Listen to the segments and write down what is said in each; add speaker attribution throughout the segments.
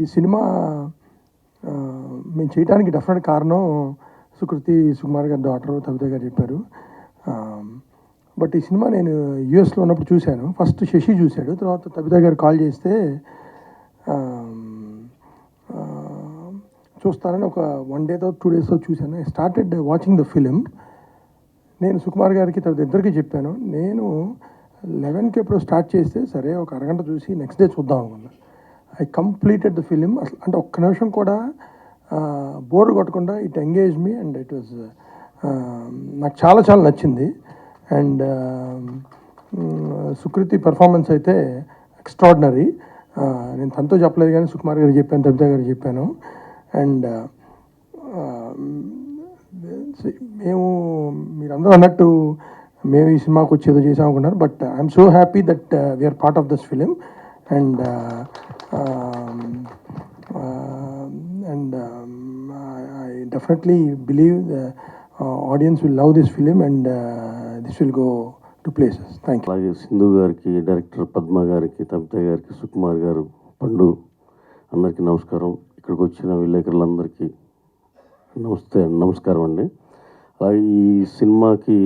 Speaker 1: ఈ సినిమా మేము చేయడానికి డెఫినెట్ కారణం సుకృతి సుకుమార్ గారి డాక్టర్ తబిత గారు చెప్పారు. బట్ ఈ సినిమా నేను యూఎస్లో ఉన్నప్పుడు చూశాను. ఫస్ట్ శశి చూశాడు. తర్వాత తబిత గారు కాల్ చేస్తే చూస్తానని ఒక వన్ డేతో టూ డేస్తో చూశాను. I started watching the film నేను సుకుమార్ గారికి తర్వాత ఇద్దరికి చెప్పాను. నేను లెవెన్కి ఎప్పుడు స్టార్ట్ చేస్తే సరే ఒక అరగంట చూసి నెక్స్ట్ డే చూద్దాం అనుకున్నాను ఐ కంప్లీటెడ్ ద ఫిలిం అసలు అంటే ఒక్క నిమిషం కూడా బోర్ కొట్టకుండా it engage me and it was నాకు చాలా చాలా నచ్చింది. అండ్ సుకృతి పెర్ఫార్మెన్స్ అయితే ఎక్స్ట్రాడినరీ నేను తనతో చెప్పలేదు కానీ సుకుమార్ గారు చెప్పాను తబితా గారికి చెప్పాను. అండ్ మేము మీరందరూ అన్నట్టు మేము ఈ సినిమాకి వచ్చి ఏదో చేసాం అనుకున్నారు but I'm so happy that we're part of this film and and I definitely believe audience will love this film and this will go to places thank you
Speaker 2: అలాగే సింధు గారికి డైరెక్టర్ పద్మ గారికి తబిత గారికి సుకుమార్ గారు పండు అందరికీ నమస్కారం. ఇక్కడికి వచ్చిన విలేకరులందరికీ నమస్తే నమస్కారం అండి. అలాగే ఈ సినిమాకి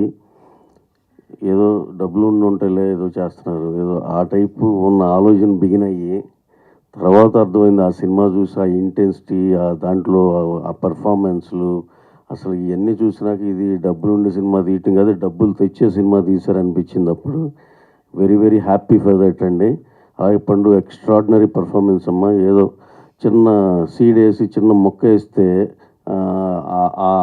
Speaker 2: ఏదో డబ్బులు ఉండి ఉంటేలే ఏదో చేస్తున్నారు. ఏదో ఆ టైపు ఉన్న ఆలోచన బిగిన్ అయ్యి తర్వాత అర్థమైంది ఆ సినిమా చూసి ఆ ఇంటెన్సిటీ ఆ దాంట్లో ఆ- పర్ఫార్మెన్స్లు అసలు ఇవన్నీ చూసినాక ఇది డబ్బులు ఉండే సినిమా తీయటం కాదు డబ్బులు తెచ్చే సినిమా తీశారనిపించింది అప్పుడు. Very very happy for that అండి. అలాగే పండు ఎక్స్ట్రాడినరీ పర్ఫార్మెన్స్ అమ్మ. ఏదో చిన్న సీడ్ వేసి చిన్న మొక్క వేస్తే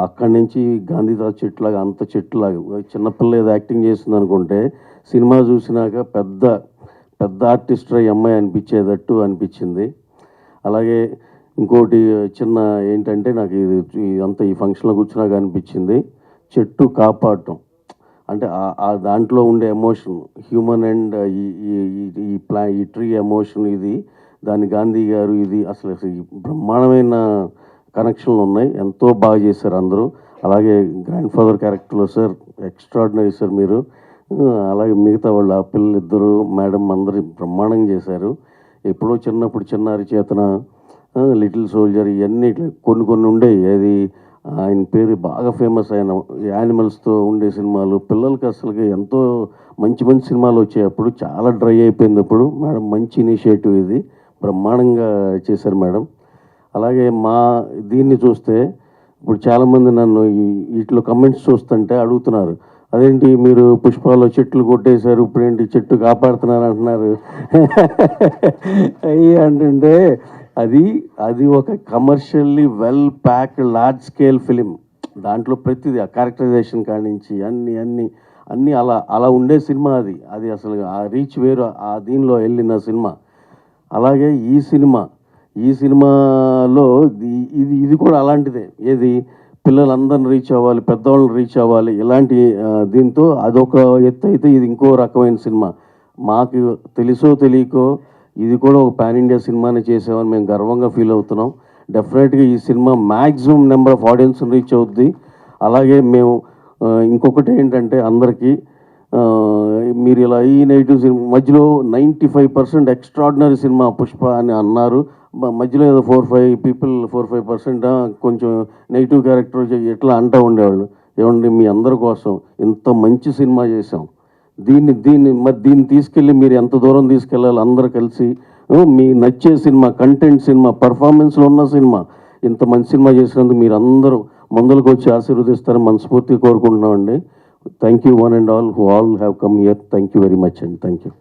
Speaker 2: అక్కడి నుంచి గాంధీదాస్ చెట్లాగా అంత చెట్లాగా చిన్నపిల్ల ఏదో యాక్టింగ్ చేస్తుంది అనుకుంటే సినిమా చూసినాక పెద్ద పెద్ద ఆర్టిస్ట్ ఈ అమ్మాయి అనిపించేటట్టు అనిపించింది. అలాగే ఇంకోటి చిన్న ఏంటంటే నాకు ఇది అంత ఈ ఫంక్షన్లో కూర్చున్నాక అనిపించింది చెట్టు కాపాడటం. అంటే ఆ- దాంట్లో ఉండే ఎమోషన్ హ్యూమన్ అండ్ ఈ ఈ- ఈ ప్లా ఈ ట్రీ ఎమోషన్ ఇది దాని గాంధీ గారు ఇది అసలు అసలు బ్రహ్మాండమైన కనెక్షన్లు ఉన్నాయి. ఎంతో బాగా చేశారు అందరూ. అలాగే గ్రాండ్ ఫాదర్ క్యారెక్టర్లో సార్ ఎక్స్ట్రాడినరీ సార్ మీరు. అలాగే మిగతా వాళ్ళు ఆ పిల్లలిద్దరు మేడం అందరు బ్రహ్మాండంగా చేశారు. ఎప్పుడో చిన్నప్పుడు చిన్నారి చేతన లిటిల్ సోల్జర్ ఇవన్నీ కొన్ని కొన్ని ఉండేవి. అది ఆయన పేరు బాగా ఫేమస్ అయిన యానిమల్స్తో ఉండే సినిమాలు. పిల్లలకి అసలుకి ఎంతో మంచి మంచి సినిమాలు వచ్చాయి అప్పుడు. చాలా డ్రై అయిపోయింది అప్పుడు. మేడం మంచి ఇనిషియేటివ్ ఇది. బ్రహ్మాండంగా చేశారు మేడం. అలాగే మా దీన్ని చూస్తే ఇప్పుడు చాలామంది నన్ను వీటిలో కమెంట్స్ చూస్తుంటే అడుగుతున్నారు. అదేంటి మీరు పుష్పాలు చెట్లు కొట్టేశారు ఇప్పుడేంటి చెట్టు కాపాడుతున్నారు అంటున్నారు? అయ్యి అంటుంటే అది అది ఒక commercially well packed large scale film దాంట్లో ప్రతిదీ ఆ క్యారెక్టరైజేషన్ కానించి నుంచి అన్ని అన్ని అన్ని అలా అలా ఉండే సినిమా అది. అది అసలు ఆ రీచ్ వేరు ఆ దీనిలో వెళ్ళిన సినిమా. అలాగే ఈ సినిమా ఈ సినిమా ఇది- ఇది ఇది కూడా అలాంటిదే. ఏది? పిల్లలందరిని రీచ్ అవ్వాలి పెద్దవాళ్ళని రీచ్ అవ్వాలి ఇలాంటి దీంతో అదొక ఎత్తు అయితే ఇది ఇంకో రకమైన సినిమా. మాకు తెలుసో తెలియకో ఇది కూడా ఒక పాన్ ఇండియా సినిమాని చేసామని మేము గర్వంగా ఫీల్ అవుతున్నాం. డెఫినెట్గా ఈ cinema maximum number of audience reach అవుద్ది. అలాగే మేము ఇంకొకటి ఏంటంటే అందరికీ మీరు ఇలా ఈ నెగిటివ్ సినిమా మధ్యలో నైంటీ ఫైవ్ పర్సెంట్ ఎక్స్ట్రాడినరీ సినిమా పుష్ప అని అన్నారు. మధ్యలో ఏదో four five people four five percent కొంచెం నెగిటివ్ క్యారెక్టర్ ఎట్లా అంటూ ఉండేవాళ్ళు. ఏమండి మీ అందరి కోసం ఇంత మంచి సినిమా చేసాం దీన్ని దీన్ని మరి దీన్ని తీసుకెళ్ళి మీరు ఎంత దూరం తీసుకెళ్ళాలి అందరు కలిసి? మీ నచ్చే సినిమా కంటెంట్ సినిమా పర్ఫార్మెన్స్లో ఉన్న సినిమా ఇంత మంచి సినిమా చేసినందుకు మీరు అందరూ ముందరకు వచ్చి ఆశీర్వదిస్తారని మనస్ఫూర్తిగా కోరుకుంటున్నామండి. Thank you one and all who all have come here thank you very much అండి థ్యాంక్ యూ